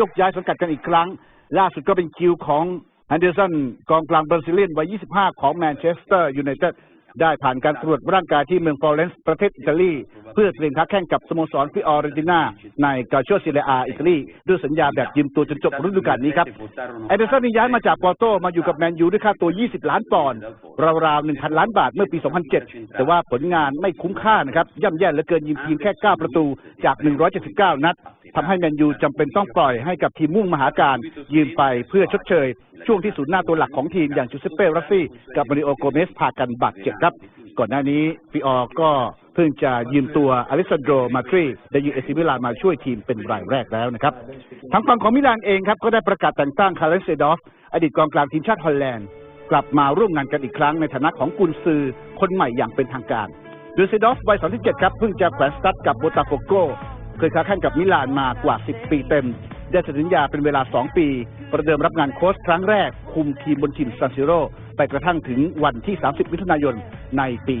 ยกย้ายสังกัดกันอีกครั้ง ล่าสุดก็เป็นคิวของแอนเดอร์สันกองกลางบราซิเลียนวัย 25 ของแมนเชสเตอร์ยูไนเต็ดได้ผ่านการตรวจร่างกายที่เมืองฟลอเรนซ์ประเทศอิตาลี เพื่อเตรียมค้าแข่งกับสโมสรฟิออเรนติน่าในกาโชซิเลอาอิตาลี ด้วยสัญญาแบบยืมตัวจนจบฤดูกาลนี้ครับแอนเดอร์สันนี่ย้ายมาจากปอร์โตมาอยู่กับแมนยูด้วยค่าตัว 20 ล้านปอนด์ราวๆ 1,000 ล้านบาทเมื่อปี 2007 แต่ว่าผลงานไม่คุ้มค่านะครับ ย่ำแย่เหลือเกินยิงทีมแค่ 9 ประตูจาก 179 นัด ทำให้แมนยูจำเป็นต้องปล่อยให้กับทีมมุ่งมหาการยืมไปเพื่อชดเชย ช่วงที่ศูนย์หน้าตัวหลักของทีมอย่างจูเซเป้รัสซี่กับมาริโอโกเมสพากันบาดเจ็บครับ ก่อนหน้านี้ฟิออร์ก็เพิ่งจะยืมตัวอลิซานโดมาทรีได้ยูเอซิมิลานมาช่วยทีมเป็นรายแรกแล้วนะครับทางฝั่งของมิลานเองครับก็ได้ประกาศแต่งตั้งคาร์ลเซดอฟอดีตกองกลางทีมชาติฮอลแลนด์กลับมาร่วมงานกันอีกครั้งในฐานะของกุนซือคนใหม่อย่างเป็นทางการดูเซดอฟวัย37 ครับ เพิ่งจะแขวนสตัดกับโบตาโฟโก เคยค้าแข่งกับมิลานมากว่า 10 ปีเต็ม ได้สัญญาเป็นเวลา 2 ปี ประเดิมรับงานโค้ชครั้งแรก คุมทีมบนทีมซันซิโรไปกระทั่งถึงวันที่ 30 มิถุนายนในปี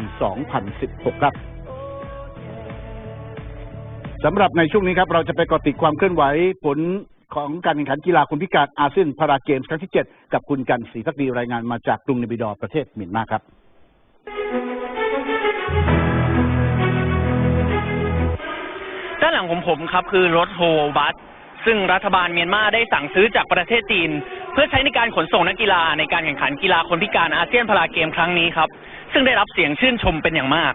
2016 ครับสำหรับในช่วงนี้ครับ เราจะไปกาะติดความเคลื่อนไหวผลของการแข่งขันกีฬาคนพิการอาเซียนพาราเกมส์ครั้งที่ 7 กับคุณกันศรีพักดีรายงานมาจากกรุงเนบิดอประเทศเมียนมาครับ ด้านหลังของผมครับคือรถโฮบัสซึ่งรัฐบาลเมียนมาได้สั่งซื้อจากประเทศจีน เพื่อใช้ในการขนส่งนักกีฬาในการแข่งขันกีฬาคนพิการอาเซียนพาราเกมครั้งนี้ครับ ซึ่งได้รับเสียงชื่นชมเป็นอย่างมาก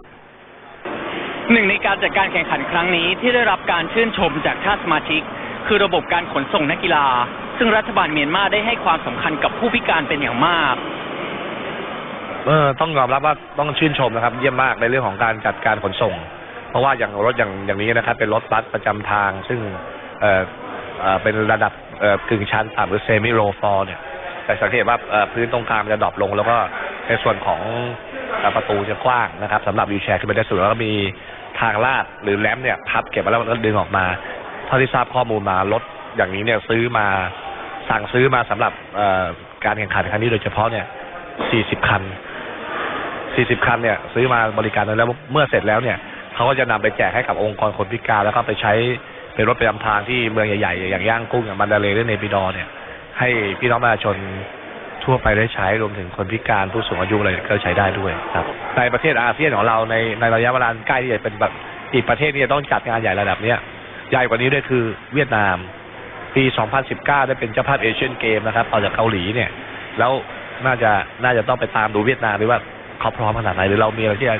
หนึ่งในการจัดการแข่งขันครั้งนี้ที่ได้รับการชื่นชมจากชาติสมาชิก คือระบบการขนส่งนักกีฬา ซึ่งรัฐบาลเมียนมาได้ให้ความสำคัญกับผู้พิการเป็นอย่างมากเออต้องยอมรับว่าต้องชื่นชมนะครับ เยี่ยมมากในเรื่องของการจัดการขนส่ง เพราะว่าอย่างรถอย่างอย่างนี้นะครับ เป็นรถบัสประจำทาง ซึ่งเออเออเป็นระดับเออกึ่งชันต่ำหรือเซมิโรฟอร์เนี่ยแต่สังเกตว่าเอ่อพื้นตรงกลางจะดรอปลง แล้วก็ในส่วนของอประตูจะกว้างนะครับสำหรับวิวแชร์ขึ้นไปได้สูงแล้วก็มีทางลาดหรือแรมเนี่ยพับเก็บมาแล้วก็ดึงออกมาเท่าที่ทราบข้อมูลมารถอย่างนี้เนี่ยซื้อมาสั่งซื้อมาสำหรับการแข่งขันครั้งนี้โดยเฉพาะเนี่ย 40 คัน 40 คันเนี่ย ซื้อมาบริการแล้วเมื่อเสร็จแล้วเนี่ย เขาก็จะนำไปแจกให้กับองค์กรคนพิการแล้วก็ไปใช้เป็นรถประจำทางที่เมืองใหญ่ๆ อย่างย่างกุ้งอย่างมันดาเลย์หรือเนปิดอเนี่ย ให้พี่น้องประชาชนทั่วไปได้ใช้รวมถึงคนพิการผู้สูงอายุอะไรก็ใช้ได้ด้วยครับ ในประเทศอาเซียนของเราในในระยะเวลาใกล้ที่จะเป็นแบบอีกประเทศที่จะต้องจัดงานใหญ่ระดับเนี้ยใหญ่กว่านี้ด้วยคือเวียดนาม ปี 2019 ได้เป็นเจ้าภาพเอเชียนเกมนะครับต่อจากเกาหลีเนี่ย แล้วน่าจะน่าจะต้องไปตามดูเวียดนามด้วยว่าเขาพร้อมขนาดไหนหรือเรามีอะไรที่จะ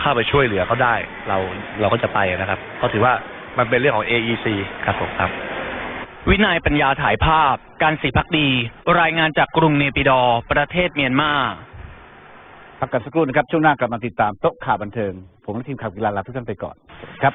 เข้าไปช่วยเหลือเขาได้ เราเราก็จะไปนะครับก็ถือว่ามันเป็นเรื่องของ AEC ครับผมครับ วินัยปัญญาถ่ายภาพ การสีพักดี รายงานจากกรุงเนปิดอร์ประเทศเมียนมาพักกันสักครู่นะครับ ช่วงหน้ากลับมาติดตามโต๊ะข่าวบันเทิง ผมและทีมข่าวกีฬาลาทุกท่านไปก่อนครับ